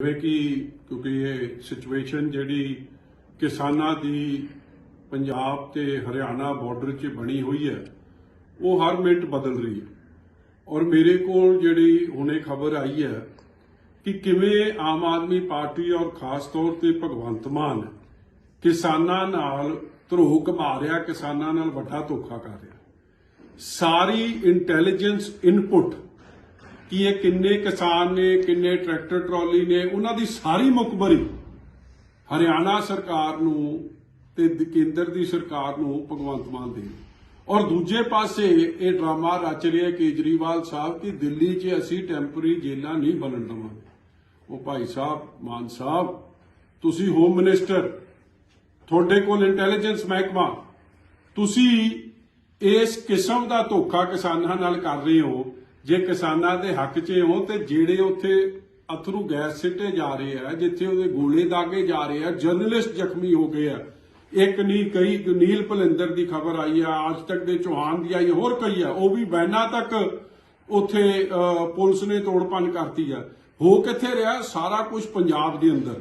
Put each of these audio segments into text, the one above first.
ਜਿਵੇਂ ਕਿ ਕਿਉਂਕਿ ਇਹ ਸਿਚੁਏਸ਼ਨ ਜਿਹੜੀ ਕਿਸਾਨਾਂ ਦੀ ਪੰਜਾਬ ਤੇ ਹਰਿਆਣਾ ਬਾਰਡਰ 'ਚ ਬਣੀ ਹੋਈ ਹੈ, ਉਹ ਹਰ ਮਿੰਟ ਬਦਲ ਰਹੀ ਹੈ। ਔਰ ਮੇਰੇ ਕੋਲ ਜਿਹੜੀ ਹੁਣੇ ਖਬਰ ਆਈ ਹੈ ਕਿ ਕਿਵੇਂ ਆਮ ਆਦਮੀ ਪਾਰਟੀ ਔਰ ਖਾਸ ਤੌਰ ਤੇ ਭਗਵੰਤ ਮਾਨ ਕਿਸਾਨਾਂ ਨਾਲ ਧਰੋਹ ਕਮਾ ਰਿਹਾ, ਕਿਸਾਨਾਂ ਨਾਲ ਵੱਡਾ ਧੋਖਾ ਕਰ ਰਿਹਾ। ਸਾਰੀ ਇੰਟੈਲੀਜੈਂਸ ਇਨਪੁਟ ਕਿ ਇਹ ਕਿੰਨੇ ਕਿਸਾਨ ਨੇ, ਕਿੰਨੇ ਟਰੈਕਟਰ, ਟਰਾਲੀ ਨੇ, ਉਹਨਾਂ ਦੀ ਸਾਰੀ ਮੁਖਬਰੀ ਹਰਿਆਣਾ ਸਰਕਾਰ ਨੂੰ ਤੇ ਕੇਂਦਰ ਦੀ ਸਰਕਾਰ ਨੂੰ ਭਗਵੰਤ ਮਾਨ ਦੇ। ਔਰ ਦੂਜੇ ਪਾਸੇ ਇਹ ਡਰਾਮਾ ਰਚ ਰਿਹਾ ਕੇਜਰੀਵਾਲ ਸਾਹਿਬ ਕਿ ਦਿੱਲੀ 'ਚ ਅਸੀਂ ਟੈਂਪਰੇਰੀ ਜੇਲਾਂ ਨਹੀਂ ਬਣਨ ਦੇਵਾਂਗੇ। ਉਹ ਭਾਈ ਸਾਹਿਬ, ਮਾਨ ਸਾਹਿਬ, ਤੁਸੀਂ ਹੋਮ ਮਿਨਿਸਟਰ, ਤੁਹਾਡੇ ਕੋਲ ਇੰਟੈਲੀਜੈਂਸ ਮਹਿਕਮਾ, ਤੁਸੀਂ ਇਸ ਕਿਸਮ ਦਾ ਧੋਖਾ ਕਿਸਾਨਾਂ ਨਾਲ ਕਰ ਰਹੇ ਹੋ ਜੇ ਕਿਸਾਨਾਂ ਦੇ ਹੱਕ 'ਚ ਹੋ ਤੇ ਜਿਹੜੇ ਉੱਥੇ ਅਥਰੂ ਗੈਸ ਸਿੱਟੇ ਜਾ ਰਹੇ ਆ ਜਿੱਥੇ ਉਹਦੇ ਗੋਲੇ ਦਾਗੇ ਜਾ ਰਹੇ ਆ ਜਰਨਲਿਸਟ ਜ਼ਖਮੀ ਹੋ ਗਏ ਆ। ਇੱਕ ਨਹੀਂ ਕਈ ਨੀਲ ਭਲਿੰਦਰ ਦੀ ਖਬਰ ਆਈ ਆ ਅੱਜ ਤੱਕ ਦੇ ਚੌਹਾਨ ਦੀ ਆਈ ਆ, ਹੋਰ ਕਈ ਆ। ਉਹ ਵੀ ਬੈਨਾ ਤੱਕ ਉੱਥੇ ਪੁਲਿਸ ਨੇ ਤੋੜਪੰਨ ਕਰਤੀ ਆ। ਹੋ ਕਿੱਥੇ ਰਿਹਾ? ਸਾਰਾ ਕੁਝ ਪੰਜਾਬ ਦੇ ਅੰਦਰ।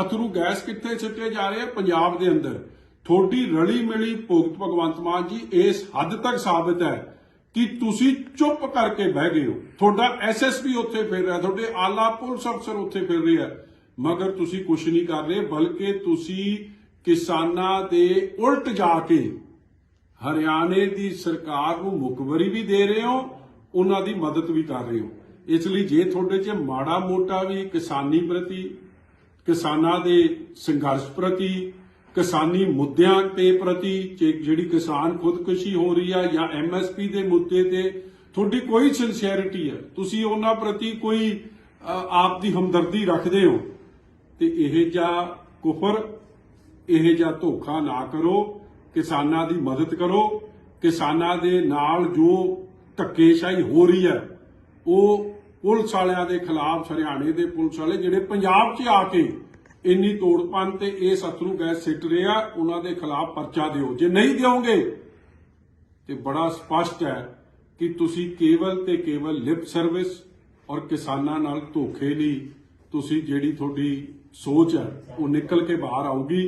ਅਥਰੂ ਗੈਸ ਕਿੱਥੇ ਸਿੱਟੇ ਜਾ ਰਹੇ ਆ? ਪੰਜਾਬ ਦੇ ਅੰਦਰ। ਤੁਹਾਡੀ ਰਲੀ ਮਿਲੀ ਭੁਗਤ ਭਗਵੰਤ ਮਾਨ ਜੀ ਇਸ ਹੱਦ ਤੱਕ ਸਾਬਤ ਹੈ। ਕਿ ਤੁਸੀਂ ਚੁੱਪ ਕਰਕੇ ਬਹਿ ਗਏ ਹੋ। ਤੁਹਾਡਾ ਐਸਐਸਪੀ ਉੱਥੇ ਫਿਰ ਰਿਹਾ, ਤੁਹਾਡੇ ਆਲਾ ਪੁਲਿਸ ਅਫਸਰ ਉੱਥੇ ਫਿਰ ਰਿਹਾ। ਮਗਰ ਤੁਸੀਂ ਕੁਝ ਨਹੀਂ ਕਰ ਰਹੇ, ਬਲਕਿ ਤੁਸੀਂ ਕਿਸਾਨਾਂ ਦੇ ਉਲਟ ਜਾ ਕੇ ਹਰਿਆਣੇ ਦੀ ਸਰਕਾਰ ਨੂੰ ਮੁਖਬਰੀ ਵੀ ਦੇ ਰਹੇ ਹੋ, ਉਹਨਾਂ ਦੀ ਮਦਦ ਵੀ ਕਰ ਰਹੇ ਹੋ। ਇਸ ਲਈ ਜੇ ਤੁਹਾਡੇ 'ਚ ਮਾੜਾ ਮੋਟਾ ਵੀ ਕਿਸਾਨੀ ਪ੍ਰਤੀ, ਕਿਸਾਨਾਂ ਦੇ ਸੰਘਰਸ਼ ਪ੍ਰਤੀ ਕਿਸਾਨੀ ਮੁੱਦਿਆਂ ਤੇ ਪ੍ਰਤੀ ਜਿਹੜੀ ਕਿਸਾਨ ਖੁਦਕੁਸ਼ੀ ਹੋ ਰਹੀ ਆ ਜਾਂ ਐਮਐਸਪੀ ਦੇ ਮੁੱਦੇ ਤੇ ਤੁਹਾਡੀ ਕੋਈ ਸਿੰਸੀਅਰਿਟੀ ਹੈ ਤੁਸੀਂ ਉਹਨਾਂ ਪ੍ਰਤੀ ਕੋਈ ਆਪ ਦੀ ਹਮਦਰਦੀ ਰੱਖਦੇ ਹੋ, ਤੇ ਇਹ ਜਾਂ ਕੁਫਰ, ਇਹ ਜਾਂ ਧੋਖਾ ਨਾ ਕਰੋ, ਕਿਸਾਨਾਂ ਦੀ ਮਦਦ ਕਰੋ, ਕਿਸਾਨਾਂ ਦੇ ਨਾਲ ਜੋ ਧੱਕੇਸ਼ਾਹੀ ਹੋ ਰਹੀ ਹੈ ਉਹ ਪੁਲਿਸ ਵਾਲਿਆਂ ਦੇ ਖਿਲਾਫ, ਹਰਿਆਣੇ ਦੇ ਪੁਲਿਸ ਵਾਲੇ ਜਿਹੜੇ ਪੰਜਾਬ 'ਚ ਆ ਕੇ ਇੰਨੀ ਤੋੜਪੰਨ ਤੇ ਇਹ ਸਤਰੂ ਗੈਸ ਸਿੱਟ ਰਿਹਾ ਉਹਨਾਂ ਦੇ ਖਿਲਾਫ ਪਰਚਾ ਦਿਓ। ਜੇ ਨਹੀਂ ਦਿਓਗੇ, ਤੇ ਬੜਾ ਸਪਸ਼ਟ ਹੈ ਕਿ ਤੁਸੀਂ ਕੇਵਲ ਤੇ ਕੇਵਲ ਲਿਪ ਸਰਵਿਸ ਔਰ ਕਿਸਾਨਾਂ ਨਾਲ ਧੋਖੇ ਲਈ ਤੁਸੀਂ ਜਿਹੜੀ ਤੁਹਾਡੀ ਸੋਚ ਹੈ, ਉਹ ਨਿਕਲ ਕੇ ਬਾਹਰ ਆਊਗੀ।